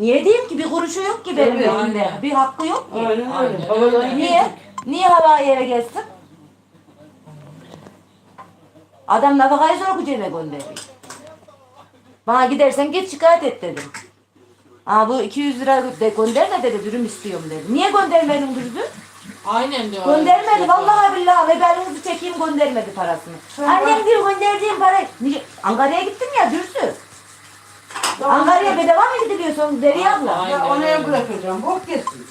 Niye diyeyim ki bir kuruşu yok ki benim Tabii, elimde. aynen. Bir hakkı yok ki. Aynen öyle. Aynen öyle. Niye? Niye havaya eve gelsin? Adam nafakayı zor kucağına gönderiyor. Bana gidersen git şikayet et dedim. Aa bu 200 lira de gönderme dedi dürüm istiyorum dedi. Niye göndermedin dürümü? Aynen diyor. Göndermedi vallahi billahi ve ben hızlı çekeyim göndermedi parasını. Annem diyor gönderdiğim parayı. Niye? Ankara'ya gittim ya dürsü. Ankara'ya bedava mı gidiliyor son Derya abla? Aynen Ya onu öyle. ev bırakacağım. Bok geçsin.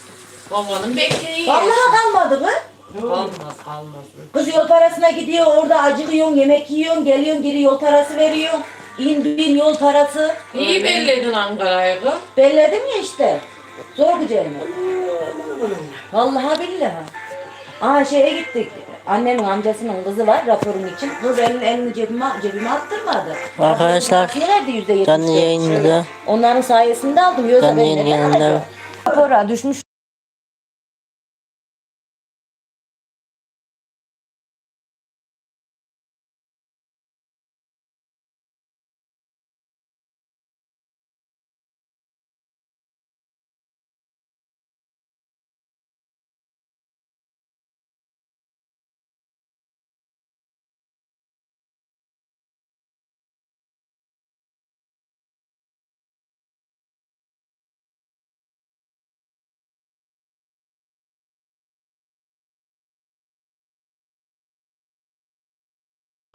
Babanın bekleyi. Vallahi kalmadı kız. Kalmaz kalmaz. Kız yol parasına gidiyor orada acıkıyorsun yemek yiyorsun geliyorsun geri yol parası veriyorsun. İn bin yol parası. İyi belledin Ankara'yı kız. Belledim ya işte. Zor gücelim. Vallahi billahi. Aa şeye gittik. Annemin amcasının kızı var raporun için. Kız elini, elini cebime, cebime attırmadı. Arkadaşlar, yüzde canlı yayında Onların sayesinde aldım. Yoksa Canlı ben yayın neden yanında- alacağım? Rapora düşmüş.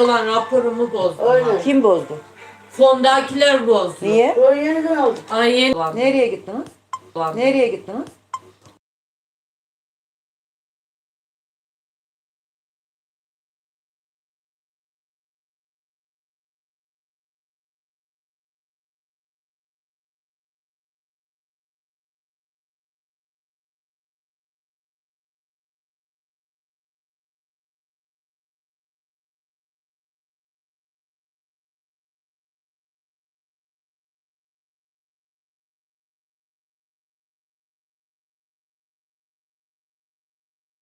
Ulan raporumu bozdu. Aynen. Kim bozdu? Fondakiler bozdu. Niye? O yeniden aldım. Ay yeni. Nereye gittiniz? Nereye gittiniz?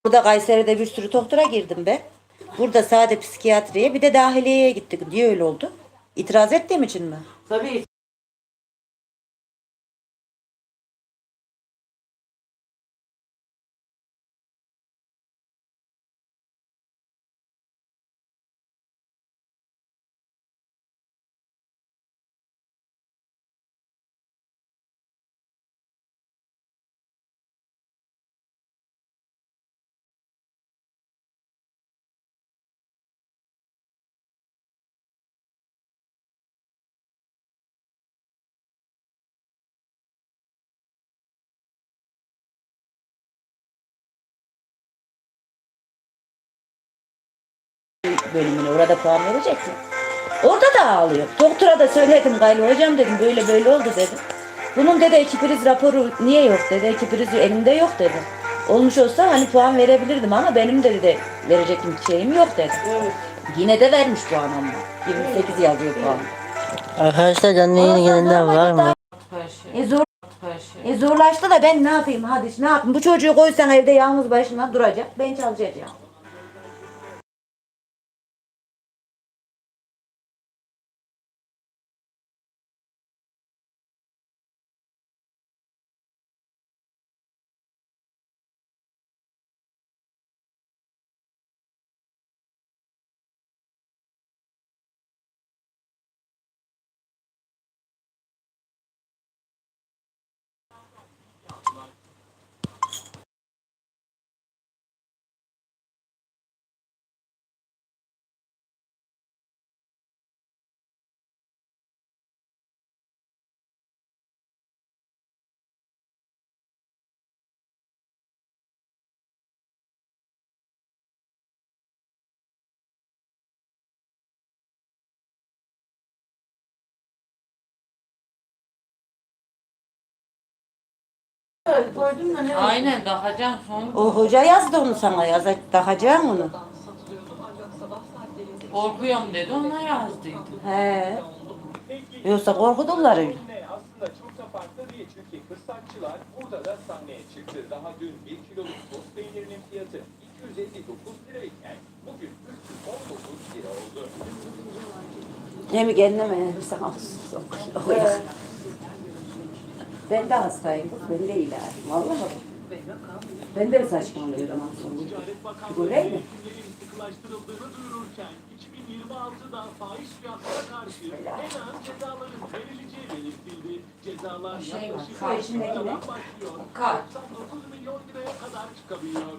Burada Kayseri'de bir sürü doktora girdim be. Burada sade psikiyatriye bir de dahiliyeye gittik. Niye öyle oldu? İtiraz ettiğim için mi? Tabii. Bölümüne orada puan vereceksin. Orada da ağlıyor. Doktora da söyledim galiba hocam dedim böyle böyle oldu dedim. Bunun dedi iki priz raporu niye yok dedi. iki priz elimde yok dedi. Olmuş olsa hani puan verebilirdim ama benim de dedi verecek bir şeyim yok dedi. Evet. Yine de vermiş puan ama. 28 yazıyor puan. Arkadaşlar canlı yayın yanında var mı? E, zor, e zorlaştı da ben ne yapayım hadi ne yapayım. Bu çocuğu koysan evde yalnız başına duracak. Ben çalışacağım. Koydum da ne oldu? Aynen dağacağım son. O hoca yazdı onu sana yazacak takacağım onu. Korkuyorum dedi ona yazdıydı. He. Yoksa korkudular öyle. aslında çok da farklı değil çünkü fırsatçılar burada da sahneye çıktı. Daha dün 1 kiloluk tost peynirinin fiyatı 259 lirayken bugün 319 lira oldu. Ne mi kendine mi sana olsun. Ben de hastayım. Ben de ilahi. Vallahi. Ben de saçmalıyorum aslında. Böyle mi? sıkılaştırıldığını duyururken 2026'da fahiş fiyatlara karşı en ağır cezaların verileceği belirtildi. Cezalar Şey yaklaşık karşındaki 5 ne? liradan başlıyor. Kar. 99 milyon liraya kadar çıkabiliyor.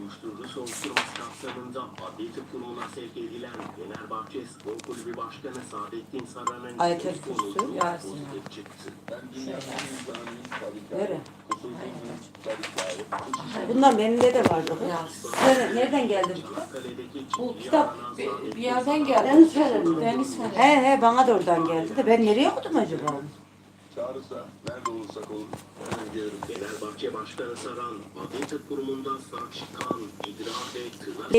Uyuşturucu soruşturması kapsamında Adli Tıp Kurulu'na sevk edilen Fenerbahçe Spor Kulübü Başkanı Saadettin Saran'ın sonucu Yasin. pozitif çıktı. Böyle. Bunlar benim de vardı. Sen nereden geldin? Çanakkale'deki Bu kitap bir, bir yerden geldi. Deniz Fener'in. Deniz Fener. He he bana da oradan geldi de ben nereye okudum acaba? Çağırırsa nerede olursak olur. Hemen gelirim. Fenerbahçe Başkanı Saran, Adli Tıp Kurumu'nda saç, kan, idrar ve tırnak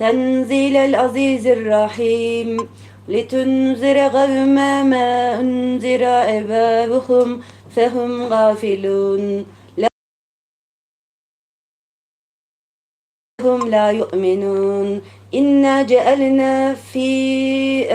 تنزيل العزيز الرحيم لتنذر قوما ما أنذر آباؤهم فهم غافلون هم لا يؤمنون إنا جعلنا في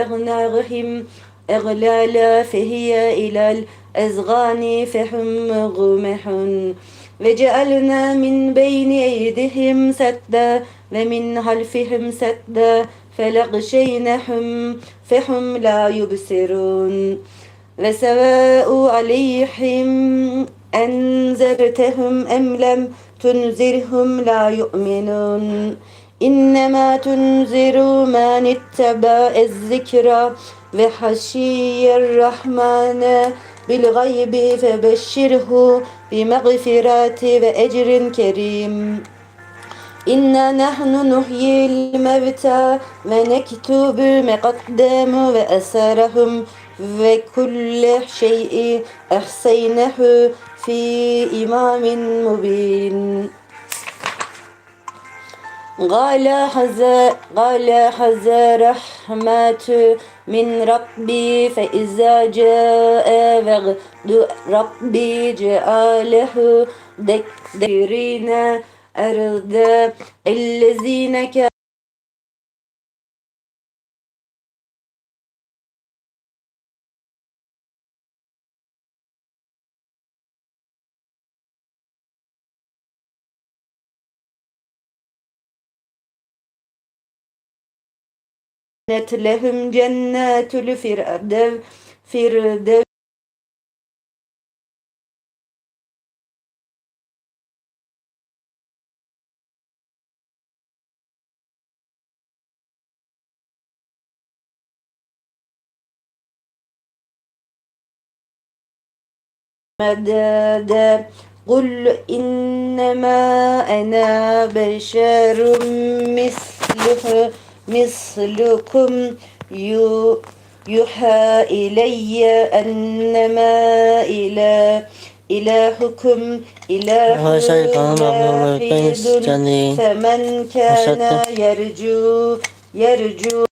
أغناغهم أغلالا فهي إلى الأذغان فهم مغمحون وجعلنا من بين أيديهم سدا ومن خلفهم سدا فلغشينهم فهم لا يبصرون وسواء عليهم أنذرتهم أم لم تنذرهم لا يؤمنون إنما تنذر من اتبع الذكر وحشي الرحمن بالغيب فبشره بمغفرة وأجر كريم. إنا نحن نحيي الموتى ونكتب ما قدموا وأثرهم وكل شيء أحصيناه في إمام مبين. قال حزا قال حزا رحمة min rabbi fe izâ câe ve gdu rabbi cealehu. Dekdirine erde ellezine كانت لهم جنات الفردوس فردوس مدادا قل إنما أنا بشر مثله mislukum yu yuha ileyye ennemâ ile ilahukum ilahun vahidun femen kâne yercu yercu